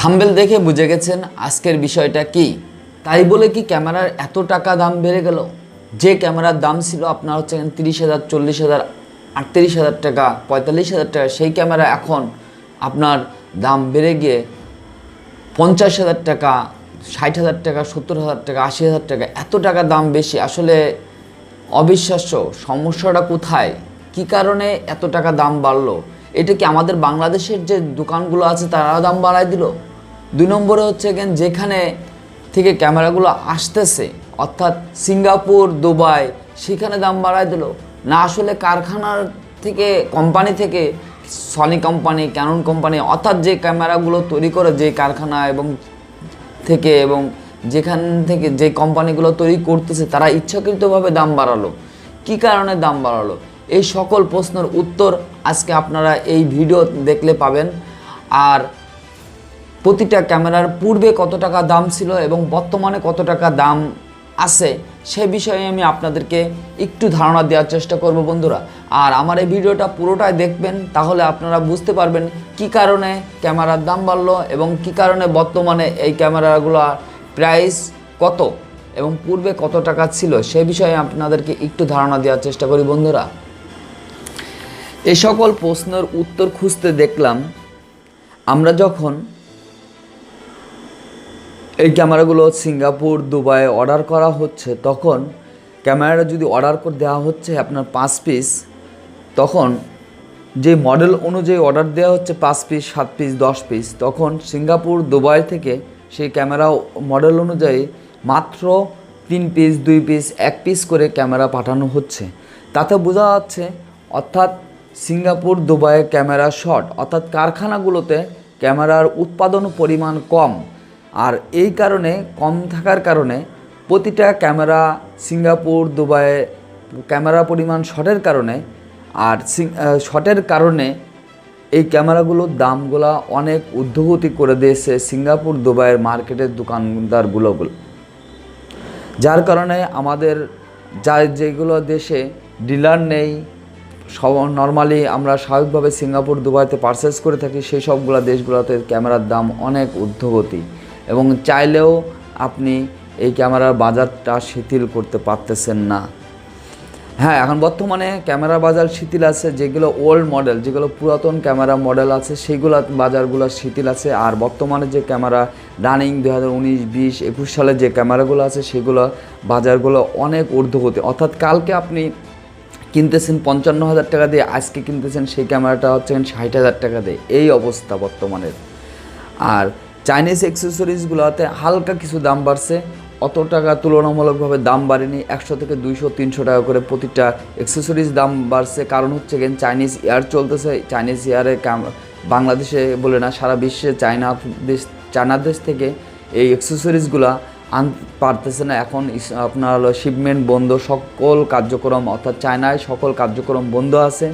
Thumbnail দেখে বুঝে গেছেন আজকের বিষয়টা কি। তাই বলে কি ক্যামেরার এত টাকা দাম বেড়ে গেল? যে ক্যামেরার দাম ছিল আপনার হচ্ছে তিরিশ হাজার, চল্লিশ হাজার, আটত্রিশ হাজার টাকা, পঁয়তাল্লিশ হাজার টাকা, সেই ক্যামেরা এখন আপনার দাম বেড়ে গিয়ে পঞ্চাশ হাজার টাকা, ষাট হাজার টাকা, সত্তর হাজার টাকা, আশি হাজার টাকা, এত টাকা দাম বেশি। আসলে অবিশ্বাস্য, সমস্যাটা কোথায়? কি কারণে এত টাকা দাম বাড়লো? এটা কি আমাদের বাংলাদেশের যে দোকানগুলো আছে তারা দাম বাড়ায় দিল? দুই নম্বরে হচ্ছে কেন যেখানে থেকে ক্যামেরাগুলো আসতেছে, অর্থাৎ সিঙ্গাপুর, দুবাই, সেখানে দাম বাড়ায় দিল। না আসলে কারখানার থেকে, কোম্পানি থেকে সনি কোম্পানি ক্যানন কোম্পানি, অর্থাৎ যে ক্যামেরাগুলো তৈরি করে যে কারখানা এবং থেকে এবং যেখান থেকে যে কোম্পানিগুলো তৈরি করতেছে, তারা ইচ্ছাকৃতভাবে দাম বাড়ালো। কি কারণে দাম বাড়ালো? এই সকল প্রশ্নের উত্তর আজকে আপনারা এই ভিডিও দেখলে পাবেন। আর প্রতিটা ক্যামেরার পূর্বে কত টাকা দাম ছিল এবং বর্তমানে কত টাকা দাম আছে, সে বিষয়ে আমি আপনাদেরকে একটু ধারণা দেওয়ার চেষ্টা করব বন্ধুরা। আর আমার এই ভিডিওটা পুরোটাই দেখবেন, তাহলে আপনারা বুঝতে পারবেন কি কারণে ক্যামেরার দাম বাড়লো এবং কি কারণে বর্তমানে এই ক্যামেরাগুলোর প্রাইস কত এবং পূর্বে কত টাকা ছিল, সে বিষয়ে আপনাদেরকে একটু ধারণা দেওয়ার চেষ্টা করি বন্ধুরা। এই সকল প্রশ্নের উত্তর খুঁজতে দেখলাম, আমরা যখন এই ক্যামেরাগুলো সিঙ্গাপুর, দুবাই অর্ডার করা হচ্ছে, তখন ক্যামেরাটা যদি অর্ডার করে দেওয়া হচ্ছে আপনার পাঁচ পিস তখন যে মডেল অনুযায়ী অর্ডার দেওয়া হচ্ছে পাঁচ পিস সাত পিস দশ পিস তখন সিঙ্গাপুর, দুবাই থেকে সেই ক্যামেরা মডেল অনুযায়ী মাত্র তিন পিস দুই পিস এক পিস করে ক্যামেরা পাঠানো হচ্ছে। তাতে বোঝা যাচ্ছে, অর্থাৎ সিঙ্গাপুর, দুবাইয়ের ক্যামেরা শর্ট অর্থাৎ কারখানাগুলোতে ক্যামেরার উৎপাদন পরিমাণ কম। আর এই কারণে কম থাকার কারণে প্রতিটা ক্যামেরা সিঙ্গাপুর দুবাইয়ে ক্যামেরা পরিমাণ শটের কারণে আর আহ, কারণে এই ক্যামেরাগুলোর দামগুলো অনেক ঊর্ধ্বগতি করে দিয়েছে সিঙ্গাপুর দুবাইয়ের মার্কেটের দোকানদারগুলো যার কারণে আমাদের যা যেগুলো দেশে ডিলার নেই সব নর্মালি আমরা স্বাভাবিকভাবে সিঙ্গাপুর দুবাইতে পারচেস করে থাকি সেই সবগুলো দেশগুলোতে ক্যামেরার দাম অনেক ঊর্ধ্বগতি। এবং চাইলেও আপনি এই ক্যামেরার বাজারটা শিথিল করতে পারতেছেন না। হ্যাঁ এখন বর্তমানে ক্যামেরা বাজার শিথিল আছে, যেগুলো ওল্ড মডেল যেগুলো পুরাতন ক্যামেরা মডেল আছে, সেগুলো বাজারগুলো শিথিল আছে। আর বর্তমানে যে ক্যামেরা রানিং দু হাজার উনিশ, বিশ, একুশ সালে যে ক্যামেরাগুলো আছে, সেগুলো বাজারগুলো অনেক ঊর্ধ্বগতি। অর্থাৎ কালকে আপনি কিনতেছেন পঞ্চান্ন হাজার টাকা দিয়ে, আজকে কিনতেছেন সেই ক্যামেরাটা হচ্ছে ষাট হাজার টাকা দিয়ে। এই অবস্থা বর্তমানের। আর চাইনিজ অ্যাক্সেসরিজগুলোতে হালকা কিছু দাম বাড়ছে। অত টাকা তুলনামূলকভাবে দাম বাড়েনি। একশো থেকে দুইশো, তিনশো টাকা করে প্রতিটা অ্যাক্সেসরিজ দাম বাড়ছে। কারণ হচ্ছে গেন চাইনিজ ইয়ার চলতেছে। চাইনিজ ইয়ারে বাংলাদেশে বলে না, সারা বিশ্বে চায়না দেশ চায়না দেশ থেকে এই অ্যাক্সেসরিজগুলো আন পারতেছে না। এখন আপনার হলো শিপমেন্ট বন্ধ, সকল কার্যক্রম অর্থাৎ চায়নায় সকল কার্যক্রম বন্ধ আছে।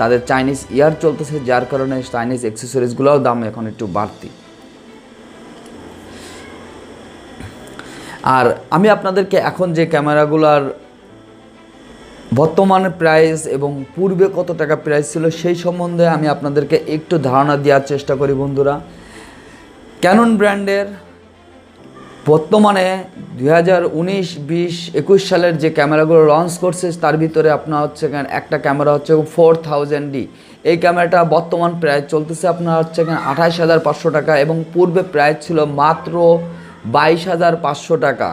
তাদের চাইনিজ ইয়ার চলতেছে, যার কারণে চাইনিজ অ্যাক্সেসরিজগুলোও দাম এখন একটু বাড়তি। আর আমি আপনাদেরকে এখন যে ক্যামেরাগুলোর বর্তমানে প্রাইস এবং পূর্বে কত টাকা প্রাইস ছিল সেই সম্বন্ধে আমি আপনাদেরকে একটু ধারণা দেওয়ার চেষ্টা করি বন্ধুরা। ক্যানন ব্র্যান্ডের বর্তমানে দুই হাজার উনিশ বিশ একুশ সালের যে ক্যামেরাগুলো লঞ্চ করছে, তার ভিতরে আপনার হচ্ছে একটা ক্যামেরা হচ্ছে ফোর থাউজেন্ড ডি এই ক্যামেরাটা বর্তমান প্রাইস চলতেছে আপনার হচ্ছে আঠাশ হাজার পাঁচশো টাকা এবং পূর্বে প্রাইস ছিল মাত্র বাইশ হাজার পাঁচশো টাকা,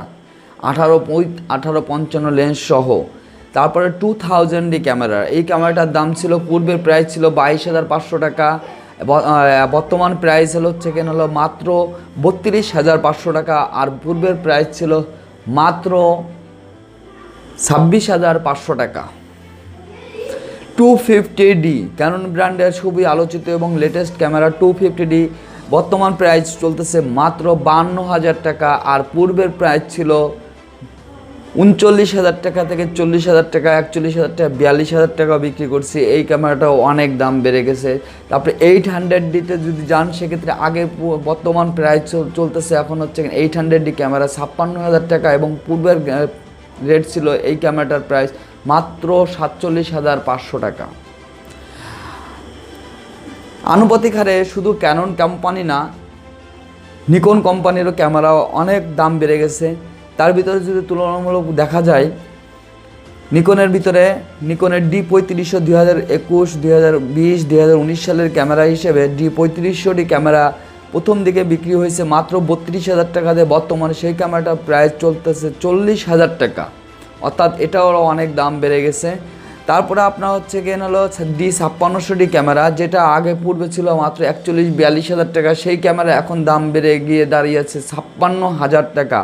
আঠারো আঠারো পঞ্চান্ন লেন্স সহ। তারপরে টু থাউজেন্ড ক্যামেরা এই ক্যামেরাটার দাম ছিল, পূর্বের প্রাইস ছিল বাইশ হাজার পাঁচশো টাকা বর্তমান প্রাইস হলো হচ্ছে কেন হলো মাত্র বত্রিশ হাজার পাঁচশো টাকা, আর পূর্বের প্রাইস ছিল মাত্র ছাব্বিশ হাজার পাঁচশো টাকা। টু ফিফটি ডি ক্যানন ব্র্যান্ডের খুবই আলোচিত এবং latest camera two fifty D বর্তমান প্রাইস চলতেছে মাত্র বান্ন হাজার টাকা আর পূর্বের প্রাইস ছিল উনচল্লিশ হাজার টাকা থেকে চল্লিশ হাজার টাকা একচল্লিশ হাজার টাকা বিয়াল্লিশ হাজার টাকা বিক্রি করছি। এই ক্যামেরাটাও অনেক দাম বেড়ে গেছে। তারপরে এইট হান্ড্রেড ডিতে যদি যান, সেক্ষেত্রে আগে বর্তমান প্রাইস চলতেছে এখন হচ্ছে এইট হান্ড্রেড ডি ক্যামেরা ছাপ্পান্ন হাজার টাকা এবং পূর্বের রেট ছিল এই ক্যামেরাটার প্রাইস মাত্র সাতচল্লিশ হাজার পাঁচশো টাকা। আনুপাতিক হারে শুধু ক্যানন কোম্পানি না নিকন কোম্পানিরও ক্যামেরা অনেক দাম বেড়ে গেছে। তার ভিতরে যদি তুলনামূলক দেখা যায় নিকনের ভিতরে নিকনের ডি পঁয়ত্রিশশো দুই হাজার একুশ, দুই হাজার বিশ, দুই হাজার উনিশ সালের ক্যামেরা হিসেবে ডি পঁয়ত্রিশশোটি ক্যামেরা প্রথম দিকে বিক্রি হয়েছে মাত্র বত্রিশ হাজার টাকা দিয়ে। বর্তমানে সেই ক্যামেরাটা প্রায় চলতেছে চল্লিশ হাজার টাকা। অর্থাৎ এটাও অনেক দাম বেড়ে গেছে। তারপরে আপনার হচ্ছে গিয়ে হলো ডি ছাপ্পান্নশোটি ক্যামেরা, যেটা আগে পূর্বে ছিল মাত্র একচল্লিশ বিয়াল্লিশ হাজার টাকা, সেই ক্যামেরা এখন দাম বেড়ে গিয়ে দাঁড়িয়েছে ছাপ্পান্ন হাজার টাকা।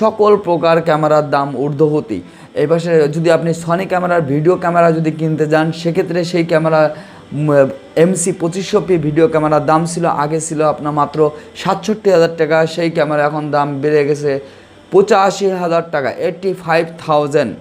সকল প্রকার ক্যামেরার দাম ঊর্ধ্বগতি। এই পাশে যদি আপনি সনি ক্যামেরার ভিডিও ক্যামেরা যদি কিনতে যান, সেক্ষেত্রে সেই ক্যামেরা এমসি পঁচিশশো পি ভিডিও ক্যামেরার দাম ছিল, আগে ছিল আপনার মাত্র সাতষট্টি হাজার টাকা, সেই ক্যামেরা এখন দাম বেড়ে গেছে পঁচাশি হাজার টাকা এইটটি ফাইভ থাউজেন্ড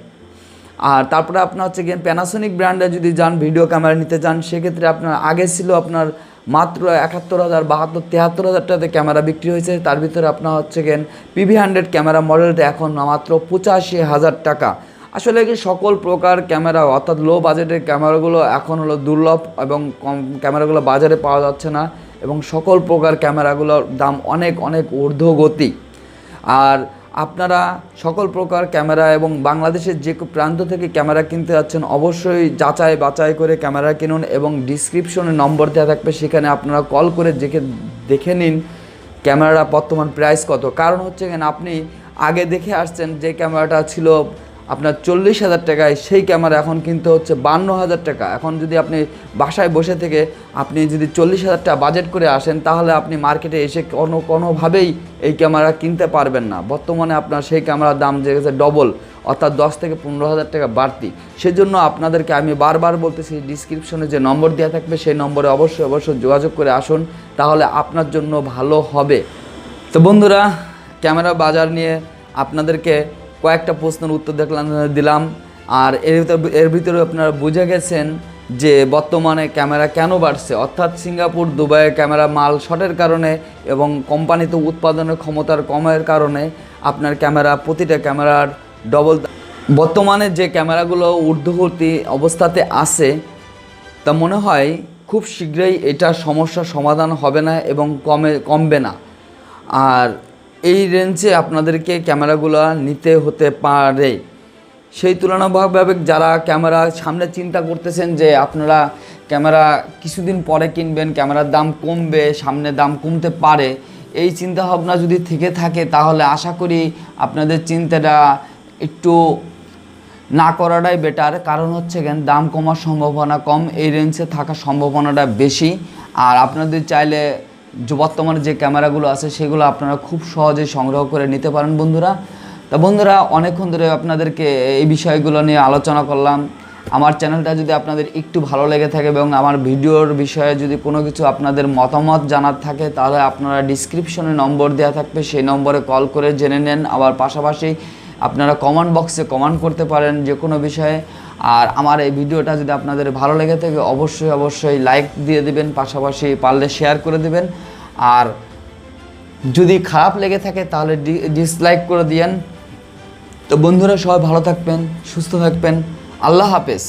আর তারপরে আপনার হচ্ছে গিয়ে প্যানাসোনিক ব্র্যান্ডে যদি যান ভিডিও ক্যামেরা নিতে যান, সেক্ষেত্রে আপনার আগে ছিল আপনার মাত্র একাত্তর হাজার, বাহাত্তর, তেহাত্তর হাজার টাকাতে ক্যামেরা বিক্রি হয়েছে। তার ভিতরে আপনার হচ্ছে গেন পিভি হান্ড্রেড ক্যামেরা মডেলটা এখন মাত্র পঁচাশি হাজার টাকা। আসলে কি সকল প্রকার ক্যামেরা অর্থাৎ লো বাজেটের ক্যামেরাগুলো এখন হলো দুর্লভ এবং কম ক্যামেরাগুলো বাজারে পাওয়া যাচ্ছে না এবং সকল প্রকার ক্যামেরাগুলোর দাম অনেক অনেক ঊর্ধ্বগতি। আর আপনারা সকল প্রকার ক্যামেরা এবং বাংলাদেশের যে প্রান্ত থেকে ক্যামেরা কিনতে যাচ্ছেন, অবশ্যই যাচাই বাছাই করে ক্যামেরা কিনুন এবং ডিসক্রিপশনে নম্বর দেওয়া থাকবে। সেখানে আপনারা কল করে দেখে দেখে নিন ক্যামেরাটা বর্তমান প্রাইস কত। কারণ হচ্ছে কেন আপনি আগে দেখে আসছেন যে ক্যামেরাটা ছিল আপনার চল্লিশ হাজার টাকায় সেই ক্যামেরা এখন কিনতে হচ্ছে বান্ন হাজার টাকা। এখন যদি আপনি বাসায় বসে থেকে আপনি যদি চল্লিশ হাজার টাকা বাজেট করে আসেন, তাহলে আপনি মার্কেটে এসে কোনো, কোনোভাবেই এই ক্যামেরা কিনতে পারবেন না। বর্তমানে আপনার সেই ক্যামেরার দাম যে গেছে ডবল অর্থাৎ দশ থেকে পনেরো হাজার টাকা বাড়তি। সেজন্য আপনাদেরকে আমি বারবার বলতেছি ডিসক্রিপশনে যে নম্বর দেওয়া থাকবে, সেই নম্বরে অবশ্যই অবশ্যই যোগাযোগ করে আসুন, তাহলে আপনার জন্য ভালো হবে। তো বন্ধুরা ক্যামেরা বাজার নিয়ে আপনাদেরকে কয়েকটা প্রশ্নের উত্তর দেখলাম, দিলাম। আর এর এর ভিতরে আপনারা বুঝে গেছেন যে বর্তমানে ক্যামেরা কেন বাড়ছে। অর্থাৎ সিঙ্গাপুর দুবাইয়ে ক্যামেরা মাল শর্টের কারণে এবং কোম্পানিতে উৎপাদনের ক্ষমতার কমের কারণে আপনার ক্যামেরা, প্রতিটা ক্যামেরার ডবল বর্তমানে যে ক্যামেরাগুলো ঊর্ধ্বগতি অবস্থাতে আছে, তা মনে হয় খুব শীঘ্রই এটা সমস্যার সমাধান হবে না এবং কমে, কমবে না। আর এই রেঞ্জে আপনাদেরকে ক্যামেরাগুলো নিতে হতে পারে। সেই তুলনাভাবে যারা ক্যামেরা সামনে চিন্তা করতেছেন যে আপনারা ক্যামেরা কিছুদিন পরে কিনবেন, ক্যামেরার দাম কমবে, সামনে দাম কমতে পারে, এই চিন্তা ভাবনা যদি থেকে থাকে তাহলে আশা করি আপনাদের চিন্তাটা একটু না করাটাই বেটার কারণ হচ্ছে কেন দাম কমার সম্ভাবনা কম, এই রেঞ্জে থাকার সম্ভাবনাটা বেশি। আর আপনাদের চাইলে বর্তমানে যে ক্যামেরাগুলো আছে, সেগুলো আপনারা খুব সহজে সংগ্রহ করে নিতে পারেন বন্ধুরা। তা বন্ধুরা, অনেকক্ষণ ধরে আপনাদেরকে এই বিষয়গুলো নিয়ে আলোচনা করলাম। আমার চ্যানেলটা যদি আপনাদের একটু ভালো লেগে থাকে এবং আমার ভিডিওর বিষয়ে যদি কোনো কিছু আপনাদের মতামত জানার থাকে, তাহলে আপনারা ডিসক্রিপশনে নম্বর দেওয়া থাকবে। সেই নম্বরে কল করে জেনে নেন। আবার পাশাপাশি আপনারা কমেন্ট বক্সে কমেন্ট করতে পারেন যে কোনো বিষয়ে। আর আমার এই ভিডিওটা যদি আপনাদের ভালো লেগে থাকে, অবশ্যই অবশ্যই লাইক দিয়ে দিবেন, পাশাপাশি পারলে শেয়ার করে দিবেন। আর যদি খারাপ লেগে থাকে, তাহলে ডিসলাইক করে দিয়েন। তো বন্ধুরা, সবাই ভালো থাকবেন, সুস্থ থাকবেন। আল্লাহ হাফেজ।